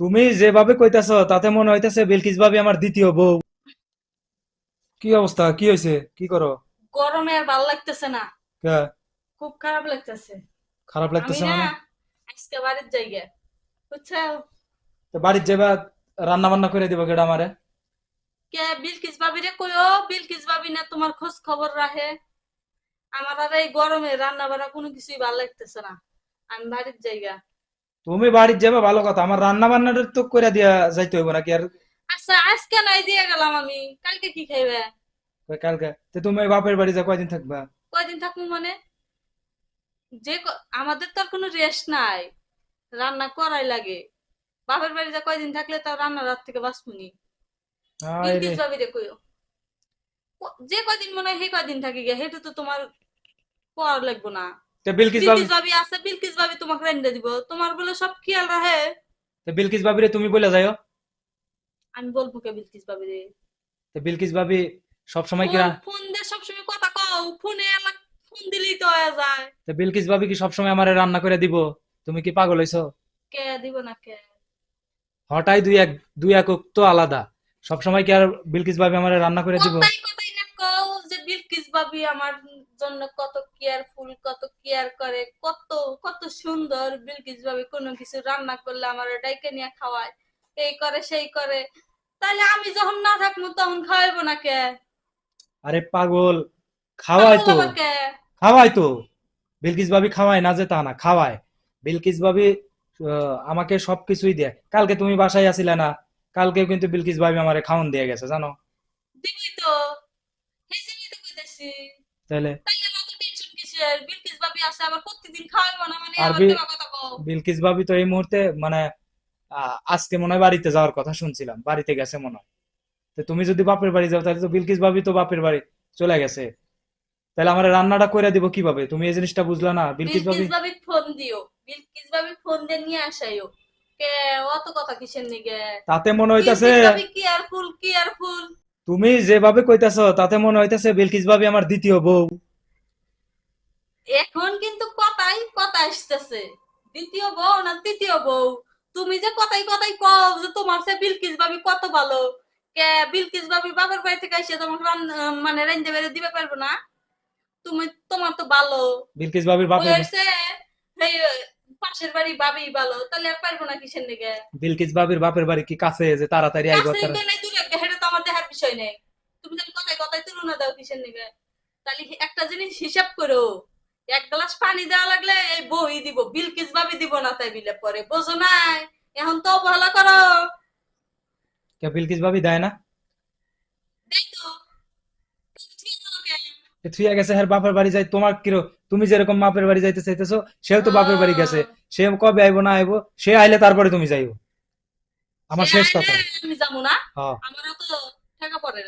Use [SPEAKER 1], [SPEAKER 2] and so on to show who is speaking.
[SPEAKER 1] তুমি যেভাবে কইতাছ তাতে মনে হইতাছে বিলকিস ভাবি আমার দ্বিতীয় বউ। কি অবস্থা? কি হয়েছে কি করো?
[SPEAKER 2] গরমে আর ভালো লাগতেছে না।
[SPEAKER 1] কে?
[SPEAKER 2] খুব খারাপ লাগতেছে।
[SPEAKER 1] খারাপ
[SPEAKER 2] আমি
[SPEAKER 1] লাগতেছে
[SPEAKER 2] না
[SPEAKER 1] মানে?
[SPEAKER 2] আজকে বাড়ির জায়গা বুঝছ?
[SPEAKER 1] তো বাড়ির যাবা রান্না বান্না করে দিব কেডা আমারে?
[SPEAKER 2] কে বিলকিস ভাবি রে কইও বিলকিস ভাবি না তোমার খোঁজ খবর রাখে। আমার আর এই গরমে রান্না বান্না কোনো কিছুই ভালো লাগতেছে না। আমি বাড়ির জায়গা
[SPEAKER 1] তুমি বাড়ির যাবা ভালো কথা। আমার রান্না বান্নাটা তো করে দিয়া যাইতে হইব নাকি? আর
[SPEAKER 2] আচ্ছা আজকে নাই দিয়ে গেলাম আমি। কালকে কি খাইবে?
[SPEAKER 1] কালকে? তো তুমি বাপের বাড়ি যা কয়দিন থাকবা?
[SPEAKER 2] কয়দিন থাকব মানে? যে আমাদের তো আর কোনো রেস্ট নাই। রান্না করাই লাগে। বাপের বাড়ি যা কয়দিন থাকলে তাও রান্না রাত থেকে বাঁচবনি যে কয়দিন মনে হয় সেই কয়দিন থাকি গিয়া সেটা তো তোমার করার লাগবো না।
[SPEAKER 1] তো বিলকিস ভাবি
[SPEAKER 2] বিলকিস আছে বিলকিস ভাবি তোমাকে রেন্ডে দিব। তোমার বলে সব খেয়াল রাখে।
[SPEAKER 1] তো বিলকিস ভাবিরে তুমি বলে যাইও।
[SPEAKER 2] আমি বলব কে বিলকিস ভাবি রে
[SPEAKER 1] তো বিলকিস ভাবি সব সময় কি রা-
[SPEAKER 2] ফোন দিয়ে সবসময় কথা কও। ফোনে ফোন দিলেই তো হয়ে যায়।
[SPEAKER 1] তো বিলকিস ভাবি কি সব সময় আমারে রান্না করে দিব? তুমি কি পাগল হইছো?
[SPEAKER 2] কে দিব না কে?
[SPEAKER 1] হঠাৎ দুই এক দুই একক তো আলাদা। সব সময় কি আর বিলকিস ভাবি আমারে রান্না করে দিব?
[SPEAKER 2] কথাই কথাই না কও যে বিলকিস ভাবি আমার জন্য কত কেয়ারফুল কত কেয়ার করে কত কত সুন্দর বিলকিস ভাবি কোনো কিছু রান্না করলে আমার ডাইকে নিয়ে খাওয়ায়। এই করে সেই করে। তাহলে আমি যখন না থাকব তখন খাওয়াইবো না কে
[SPEAKER 1] আরে পাগল খাওয়াই তো। খাওয়াই তো। বিলকিস ভাবি খাওয়ায় না যে তা না খাওয়ায়। বিলকিস ভাবি আমাকে সবকিছুই দেয়। কালকে তুমি বাসায় আছিলে না কালকে কিন্তু বিলকিস ভাবি আমারে খাওন দিয়ে গেছে জানো?
[SPEAKER 2] দিবই তো। জন্যই তো কইতেছি।
[SPEAKER 1] তাহলে
[SPEAKER 2] বিলকিস ভাবি মানে
[SPEAKER 1] বিলকিস ভাবি তো এই মুহূর্তে মানে আজকে মনে হয় বাড়িতে যাওয়ার কথা শুনছিলাম বাড়িতে গেছে মনে হয়। তো তুমি যদি বাপের বাড়ি যাও তাহলে তো বিলকিস ভাবি তো বাপের বাড়ি চলে গেছে। তাহলে আমার রান্নাটা করে দিব কীভাবে? তুমি এই জিনিসটা বুঝলা না? বিলকিস ভাবি
[SPEAKER 2] ভাবি ফোন দিও। বিলকিস ভাবি ফোন দিয়ে নিয়ে আসাইও। কে অত কথা কিসের নিগে?
[SPEAKER 1] তাতে মনে হইতাছে
[SPEAKER 2] কেয়ারফুল কেয়ারফুল
[SPEAKER 1] তুমি যেভাবে কইতাছ তাতে মনে হইতাছে বিলকিস ভাবি আমার দ্বিতীয় বউ।
[SPEAKER 2] এখন কিন্তু কথাই কথা আসতেছে। দ্বিতীয় বউ না তৃতীয় বউ? তুমি যে কথাই কথাই কও যে তোমার সে বিলকিস ভাবি কত ভালো। কে বিলকিস ভাবি বাবার বাড়ি থেকে এসে তোমাকে মানে রান্ধতে বেড়ে দিবে পারব না? তুমি তোমার তো ভালো।
[SPEAKER 1] বিলকিস ভাবির বাপের
[SPEAKER 2] হয়েছে এই পাশের বাড়ি ভাবি ভালো তাহলে পারব না কিসের নিগে
[SPEAKER 1] বিলকিস ভাবির বাপের বাড়ি কি কাছে যে তাড়াতাড়ি আইব তারা
[SPEAKER 2] নাই দূরে একটা, সেটা তো আমার দেখার বিষয় নেই। তুমি তাহলে কথায় কথায় তুলনা দাও কিসের নিগে তাহলে একটা জিনিস হিসাব করো। এক গ্লাস পানি দেওয়া লাগলে এই বই দিব বিলকিস ভাবি দিব না তাই বিলে পরে। বোঝো নাই? এখন তো অবহেলা করো।
[SPEAKER 1] কে বিলকিস ভাবি দেয় না
[SPEAKER 2] দেখ তো তুমি ঠিক আছো কেন?
[SPEAKER 1] এ থুইয়া গেছে হ্যাঁ বাপের বাড়ি যাই তোমার কিরো তুমি যেরকম বাপের বাড়ি যাইতে চাইতেছো সেও তো বাপের বাড়ি গেছে। সে কবে আইবো না আইবো সে আইলে তারপরে তুমি যাইবো আমার শেষ কথা।
[SPEAKER 2] আমি যাব না।
[SPEAKER 1] হ্যাঁ।
[SPEAKER 2] আমারও তো টাকা পড়ে